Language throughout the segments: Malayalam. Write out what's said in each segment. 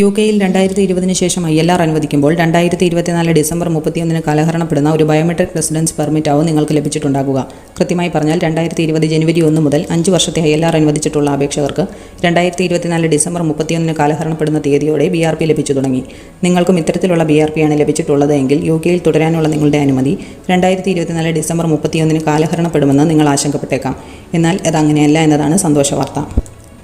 യു കെയിൽ രണ്ടായിരത്തി ഇരുപതിന് ശേഷം ഐ എൽ ആർ അനുവദിക്കുമ്പോൾ രണ്ടായിരത്തി ഇരുപത്തിനാല് ഡിസംബർ മുപ്പത്തിയൊന്നിന് കാലഹരണപ്പെടുന്ന ഒരു ബയോമെട്രിക് റെസിഡൻസ് പെർമിറ്റ് ആവും നിങ്ങൾക്ക് ലഭിച്ചിട്ടുണ്ടാകുക. കൃത്യമായി പറഞ്ഞാൽ രണ്ടായിരത്തി ഇരുപത് ജനുവരി ഒന്ന് മുതൽ അഞ്ച് വർഷത്തെ ഐ എൽ ആർ അനുവദിച്ചിട്ടുള്ള അപേക്ഷകർക്ക് രണ്ടായിരത്തി ഇരുപത്തിനാല് ഡിസംബർ മുപ്പത്തിയൊന്നിന് കാലഹരണപ്പെടുന്ന തീയതിയോടെ ബി ആർ പി ലഭിച്ചു തുടങ്ങി. നിങ്ങൾക്കും ഇത്തരത്തിലുള്ള ബി ആർ പി ആണ് ലഭിച്ചിട്ടുള്ളത് എങ്കിൽ യു കെയിൽ തുടരാനുള്ള നിങ്ങളുടെ അനുമതി രണ്ടായിരത്തി ഇരുപത്തിനാല് ഡിസംബർ മുപ്പത്തിയൊന്നിന് കാലഹരണപ്പെടുമെന്ന് നിങ്ങൾ ആശങ്കപ്പെട്ടേക്കാം. എന്നാൽ അതങ്ങനെയല്ല എന്നതാണ് സന്തോഷ വാർത്ത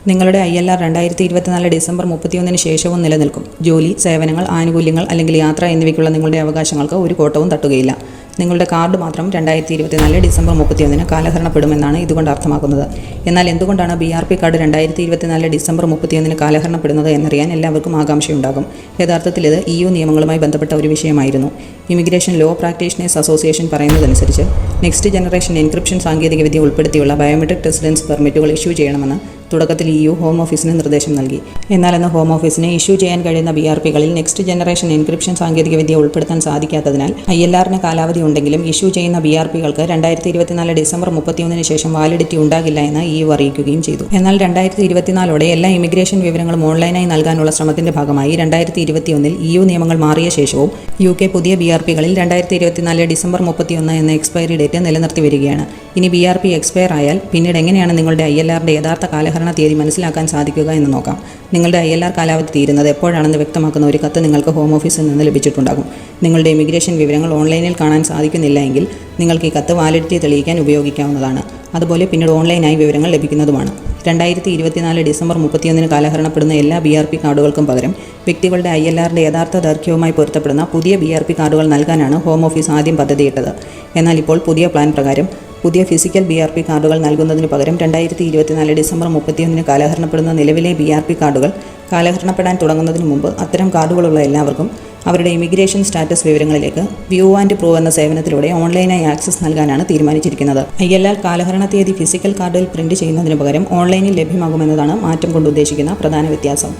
നിങ്ങളുടെ ഐ എൽ ആർ രണ്ടായിരത്തി ഇരുപത്തിനാല് ഡിസംബർ മുപ്പത്തിയൊന്നിന് ശേഷവും നിലനിൽക്കും. ജോലി സേവനങ്ങൾ ആനുകൂല്യങ്ങൾ അല്ലെങ്കിൽ യാത്ര എന്നിവയ്ക്കുള്ള നിങ്ങളുടെ അവകാശങ്ങൾക്ക് ഒരു കോട്ടവും തട്ടുകയില്ല. നിങ്ങളുടെ കാർഡ് മാത്രം രണ്ടായിരത്തി ഇരുപത്തിനാല് ഡിസംബർ മുപ്പത്തിയൊന്നിന് കാലഹരണപ്പെടുമെന്നാണ് ഇതുകൊണ്ട് അർത്ഥമാക്കുന്നത്. എന്നാൽ എന്തുകൊണ്ടാണ് ബി ആർ പി കാർഡ് രണ്ടായിരത്തി ഇരുപത്തിനാല് ഡിസംബർ മുപ്പത്തിയൊന്നിന് കാലഹരണപ്പെടുന്നത് എന്നറിയാൻ എല്ലാവർക്കും ആകാംക്ഷയുണ്ടാകും. യഥാർത്ഥത്തിൽ ഇത് ഇ യു നിയമങ്ങളുമായി ബന്ധപ്പെട്ട ഒരു വിഷയമായിരുന്നു. ഇമിഗ്രേഷൻ ലോ പ്രാക്ടീഷണേഴ്സ് അസോസിയേഷൻ പറയുന്നതനുസരിച്ച് നെക്സ്റ്റ് ജനറേഷൻ എൻക്രിപ്ഷൻ സാങ്കേതികവിദ്യ ഉൾപ്പെടുത്തിയുള്ള ബയോമെട്രിക് റെസിഡൻസ് പെർമിറ്റുകൾ ഇഷ്യൂ ചെയ്യണമെന്ന് തുടക്കത്തിൽ ഇ യു ഹോം ഓഫീസിന് നിർദ്ദേശം നൽകി. എന്നാൽ അന്ന് ഹോം ഓഫീസിന് ഇഷ്യൂ ചെയ്യാൻ കഴിയുന്ന ബി ആർ പികളിൽ നെക്സ്റ്റ് ജനറേഷൻ എൻക്രിപ്ഷൻ സാങ്കേതികവിദ്യ ഉൾപ്പെടുത്താൻ സാധിക്കാത്തതിനാൽ ഐ എൽ ആറിന് കാലാവധി ഉണ്ടെങ്കിലും ഇഷ്യൂ ചെയ്യുന്ന ബി ആർ പികൾക്ക് രണ്ടായിരത്തി ഇരുപത്തിനാല് ഡിസംബർ മുപ്പത്തിയൊന്നിന് ശേഷം വാലിഡിറ്റി ഉണ്ടാകില്ല എന്ന് ഇ യു അറിയിക്കുകയും ചെയ്തു. എന്നാൽ രണ്ടായിരത്തി ഇരുപത്തിനാലോടെ എല്ലാ ഇമിഗ്രേഷൻ വിവരങ്ങളും ഓൺലൈനായി നൽകാനുള്ള ശ്രമത്തിന്റെ ഭാഗമായി രണ്ടായിരത്തി ഇരുപത്തിയൊന്നിൽ ഇ യു നിയമങ്ങൾ മാറിയ ശേഷവും യു കെ പുതിയ ബി ആർ പികളിൽ രണ്ടായിരത്തി ഇരുപത്തിനാല് ഡിസംബർ മുപ്പത്തിയൊന്ന് എന്ന എക്സ്പയറി ഡേറ്റ് നിലനിർത്തി വരികയാണ്. ഇനി ബി ആർ പി എക്സ്പയർ ആയാൽ പിന്നീട് എങ്ങനെയാണ് നിങ്ങളുടെ ഐ എൽ ആറിന്റെ യഥാർത്ഥ കാലഹരണ തീയതി മനസ്സിലാക്കാൻ സാധിക്കുക എന്ന് നോക്കാം. നിങ്ങളുടെ ഐ എൽ ആർ കാലാവധി തീരുന്നത് എപ്പോഴാണെന്ന് വ്യക്തമാക്കുന്ന ഒരു കത്ത് നിങ്ങൾക്ക് ഹോം ഓഫീസിൽ നിന്ന് ലഭിച്ചിട്ടുണ്ടാകും. നിങ്ങളുടെ ഇമിഗ്രേഷൻ വിവരങ്ങൾ ഓൺലൈനിൽ കാണാൻ സാധിക്കുന്നില്ല എങ്കിൽ നിങ്ങൾക്ക് ഈ കത്ത് വാലിഡിറ്റി തെളിയിക്കാൻ ഉപയോഗിക്കാവുന്നതാണ്. അതുപോലെ പിന്നീട് ഓൺലൈനായി വിവരങ്ങൾ ലഭിക്കുന്നതുമാണ്. രണ്ടായിരത്തി ഇരുപത്തിനാല് ഡിസംബർ മുപ്പത്തിയൊന്നിന് കാലഹരണപ്പെടുന്ന എല്ലാ ബി ആർ പി കാർഡുകൾക്കും പകരം വ്യക്തികളുടെ ഐ എൽ ആറിന്റെ യഥാർത്ഥ ദൈർഘ്യവുമായി പൊരുത്തപ്പെടുന്ന പുതിയ ബി ആർ പി കാർഡുകൾ നൽകാനാണ് ഹോം ഓഫീസ് ആദ്യം പദ്ധതിയിട്ടത്. എന്നാൽ ഇപ്പോൾ പുതിയ പ്ലാൻ പ്രകാരം പുതിയ ഫിസിക്കൽ ബി ആർ പി കാർഡുകൾ നൽകുന്നതിന് പകരം രണ്ടായിരത്തി ഇരുപത്തിനാല് ഡിസംബർ മുപ്പത്തിയൊന്നിന് കാലഹരണപ്പെടുന്ന നിലവിലെ ബി ആർ പി കാർഡുകൾ കാലഹരണപ്പെടാൻ തുടങ്ങുന്നതിന് മുമ്പ് അത്തരം കാർഡുകളുള്ള എല്ലാവർക്കും അവരുടെ ഇമിഗ്രേഷൻ സ്റ്റാറ്റസ് വിവരങ്ങളിലേക്ക് വ്യൂ ആൻഡ് പ്രൂവ് എന്ന സേവനത്തിലൂടെ ഓൺലൈനായി ആക്സസ് നൽകാനാണ് തീരുമാനിച്ചിരിക്കുന്നത്. ഐ എൽ ആർ കാലഹരണ തീയതി ഫിസിക്കൽ കാർഡിൽ പ്രിന്റ് ചെയ്യുന്നതിന് പകരം ഓൺലൈനിൽ ലഭ്യമാകുമെന്നതാണ് മാറ്റം കൊണ്ട് ഉദ്ദേശിക്കുന്ന പ്രധാന വ്യത്യാസം.